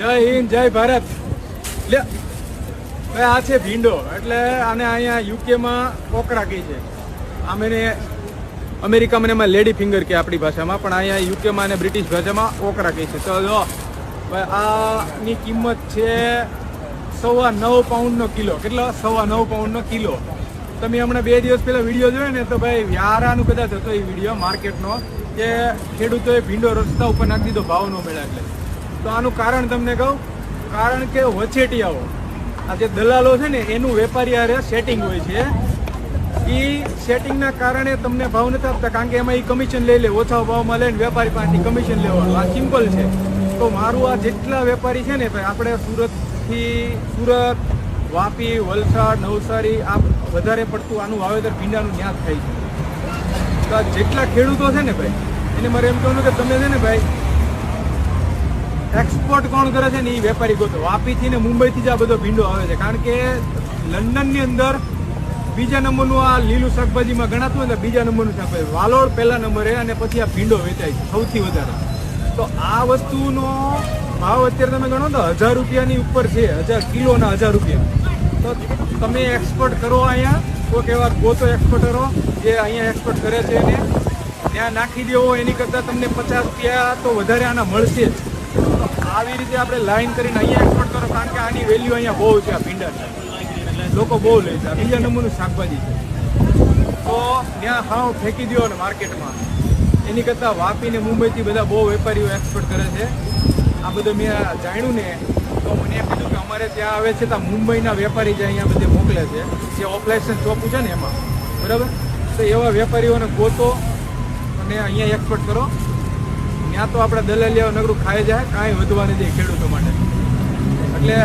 જય હિન્દ, જય ભારત. લે આ છે ભીંડો. એટલે આને અહીંયા યુકેમાં કોકરા કહે છે. આમ એને અમેરિકામાં એમાં લેડી ફિંગર કે આપણી ભાષામાં, પણ અહીંયા યુકેમાં અને બ્રિટિશ ભાષામાં ઓકરા કહે છે. તો જો આની કિંમત છે સવા નવ પાઉન્ડનો કિલો. કેટલો? સવા નવ પાઉન્ડનો કિલો. તમે હમણાં બે દિવસ પહેલા વીડિયો જોયો ને, તો ભાઈ, વ્યારાનું કદાચ હતો એ વીડિયો, માર્કેટનો, કે ખેડૂતોએ ભીંડો રસ્તા ઉપર નાખી દીધો, ભાવ ન મળ્યા એટલે. તો આનું કારણ તમને કહું, કારણ કે વચેટિયાઓ, આ જે દલાલો છે ને, એનું વેપારી હારે સેટિંગ હોય છે. એ સેટિંગના કારણે તમને ભાવ નથી આપતા, કારણ કે એમાં એ કમિશન લઈ લે ઓછા ભાવમાં લઈને વેપારી પાસેથી કમિશન લેવાનું. આ સિમ્પલ છે. તો મારું આ જેટલા વેપારી છે ને, ભાઈ, આપણે સુરતથી, સુરત, વાપી, વલસાડ, નવસારી, આ વધારે પડતું આનું વાવેતર ભીંડાનું ન્યાસ થાય છે. તો આ જેટલા ખેડૂતો છે ને, ભાઈ, એને મારે એમ કહેવાનું કે તમે છે ને, ભાઈ એક્સપોર્ટ કોણ કરે છે ને એ વેપારી ગોતો વાપીથી ને મુંબઈથી જ આ બધો ભીંડો આવે છે. કારણ કે લંડનની અંદર બીજા નંબરનું આ લીલું શાકભાજીમાં ગણાતું હોય ને બીજા નંબરનું શાકભાજી. વાલોળ પહેલા નંબરે અને પછી આ ભીંડો વેચાય છે, સૌથી વધારે. તો આ વસ્તુનો ભાવ અત્યારે તમે ગણો તો હજાર રૂપિયાની ઉપર છે, હજાર કિલોના હજાર રૂપિયા. તો તમે એક્સપોર્ટ કરો અહીંયા કોઈક એવા ગોતો એક્સપોર્ટ કરો જે અહીંયા એક્સપોર્ટ કરે છે એને. ત્યાં નાખી દેવો, એની કરતાં તમને પચાસ રૂપિયા તો વધારે આના મળશે જ. આવી રીતે આપણે લાઈન કરીને અહીંયા એક્સપોર્ટ કરો, કારણ કે આની વેલ્યુ અહીંયા બહુ છે આ ભીંડાની લોકો બહુ લે છે. બીજા નંબરનું શાકભાજી છે. તો ત્યાં હાવ ફેંકી દો ને માર્કેટમાં. એની કરતાં વાપીને મુંબઈથી બધા બહુ વેપારીઓ એક્સપોર્ટ કરે છે. આ બધું મેં જાણ્યું ને, તો મને એમ કીધું કે અમારે ત્યાં આવે છે ત્યાં મુંબઈના વેપારી જે અહીંયા બધે મોકલે છે, જે ઓફલાઇસન ચોપું છે ને એમાં. બરાબર? તો એવા વેપારીઓને ગોતો અને અહીંયા એક્સપોર્ટ કરો. ત્યાં તો આપણે દલાલીઓ નગરું ખાઈ જાય, કાંઈ વધવા નથી ખેડૂતો માટે. એટલે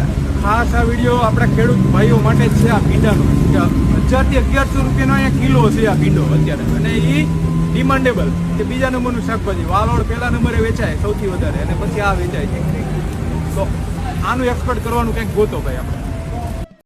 ખાસ આ વીડિયો આપણા ખેડૂત ભાઈઓ માટે છે આ ભીંડાનો હજારથી અગિયારસો રૂપિયાનો અહીંયા કિલો છે આ ભીંડો અત્યારે. અને એ ડિમાન્ડેબલ કે બીજા નંબરનું શાકભાજી. વાલોડ પહેલા નંબરે વેચાય સૌથી વધારે, અને પછી આ વેચાય છે. તો આનું એક્સપોર્ટ કરવાનું કંઈક ગોતો ભાઈ આપણે.